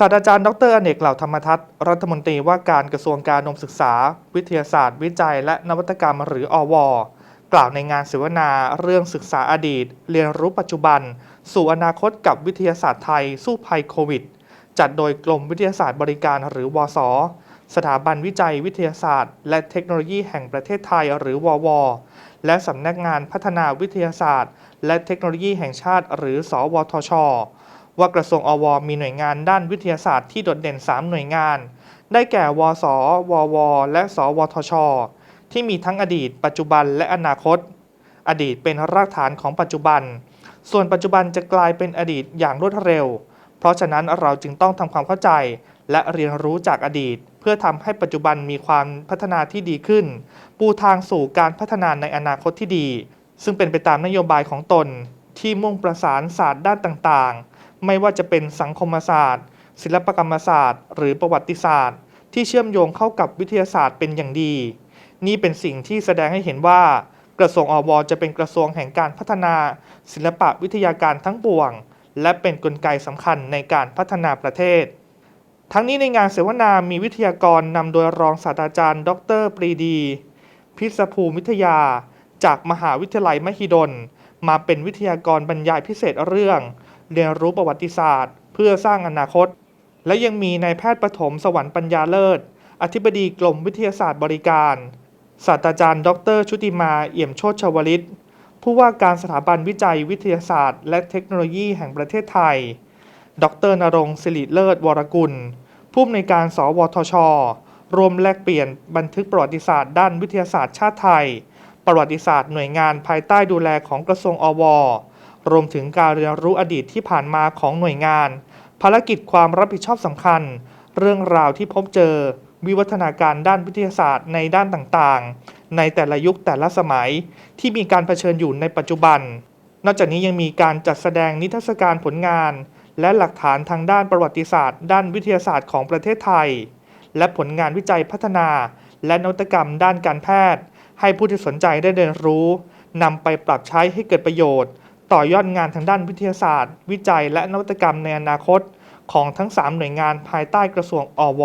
ศาสตราจารย์ดรอเนกเหล่าธรรมทัศน์รัฐมนตรีว่าการกระทรวงการนมศึกษา วิทยาศาสตร์ วิจัย และนวัตกรรมหรืออวกล่าวในงานเสวนาเรื่องศึกษาอดีต เรียนรู้ปัจจุบัน สู่อนาคตกับวิทยาศาสตร์ไทย สู้ภัยโควิด จัดโดยกรมวิทยาศาสตร์บริการหรือวส สถาบันวิจัยวิทยาศาสตร์ และเทคโนโลยีแห่งประเทศไทยหรือวว และสำนักงานพัฒนาวิทยาศาสตร์ และเทคโนโลยีแห่งชาติ หรือ สวทช ว่ากระทรวงอวมีหน่วยงานด้านวิทยาศาสตร์ที่โดดเด่น 3 หน่วยงาน ได้แก่ วสวว และ สวทช ที่มีทั้งอดีต ปัจจุบันและอนาคต อดีตเป็นรากฐานของปัจจุบัน ส่วนปัจจุบันจะกลายเป็นอดีตอย่างรวดเร็ว เพราะฉะนั้นเราจึงต้องทำความเข้าใจ และเรียนรู้จากอดีต เพื่อทำให้ปัจจุบันมีความพัฒนาที่ดีขึ้น ปูทางสู่การพัฒนาในอนาคตที่ดี ซึ่งเป็นไปตามนโยบายของตน ที่มุ่งประสานศาสตร์ด้านต่างๆ ไม่ว่าจะเป็นสังคมศาสตร์ ศิลปกรรมศาสตร์ หรือประวัติศาสตร์ ที่เชื่อมโยงเข้ากับวิทยาศาสตร์เป็นอย่างดี นี่เป็นสิ่งที่แสดงให้เห็นว่า กระทรวงอวจะเป็นกระทรวงแห่งการพัฒนา ศิลปะวิทยาการทั้งปวง และเป็นนกลไกสำคัญในการพัฒนาประเทศ ทั้งนี้ในงานเสวนามีวิทยากรนำโดยรองศาสตราจารย์ ดรปรีดี พิษภูมิวิทยา จากมหาวิทยาลัยมหิดลมาเป็นวิทยากรบรรยายพิเศษเรื่อง เรียนรู้ประวัติศาสตร์ เพื่อสร้างอนาคต และยังมีนายแพทย์ปฐมสวรรค์ปัญญาเลิศ อธิบดีกรมวิทยาศาสตร์บริการ ศาสตราจารย์ ดร ชุติมาเอี่ยมโชติชวลิต ผู้ว่าการสถาบันวิจัยวิทยาศาสตร์ และเทคโนโลยีแห่งประเทศไทย ดรนรงค์สิริเลิศ วรกุล ผู้อำนวยการ สวทช รวมแลกเปลี่ยนบันทึกประวัติศาสตร์ด้านวิทยาศาสตร์ชาติไทย ประวัติศาสตร์หน่วยงานภายใต้ดูแลของกระทรวงอว รวมถึงการเรียนรู้อดีตที่ผ่านมาของหน่วยงาน ภารกิจความรับผิดชอบสำคัญ เรื่องราวที่พบเจอ วิวัฒนาการด้านวิทยาศาสตร์ในด้านต่างๆ ในแต่ละยุคแต่ละสมัยที่มีการเผชิญอยู่ในปัจจุบัน นอกจากนี้ยังมีการจัดแสดงนิทรรศการผลงาน และหลักฐานทางด้านประวัติศาสตร์ ด้านวิทยาศาสตร์ของประเทศไทย และผลงานวิจัยพัฒนา และนวัตกรรมด้านการแพทย์ ให้ผู้ที่สนใจได้เรียนรู้นำไปปรับใช้ให้เกิดประโยชน์ ต่อยอดงานทางด้านวิทยาศาสตร์ วิจัย และนวัตกรรมในอนาคต ของทั้ง 3 หน่วยงานภายใต้กระทรวงอว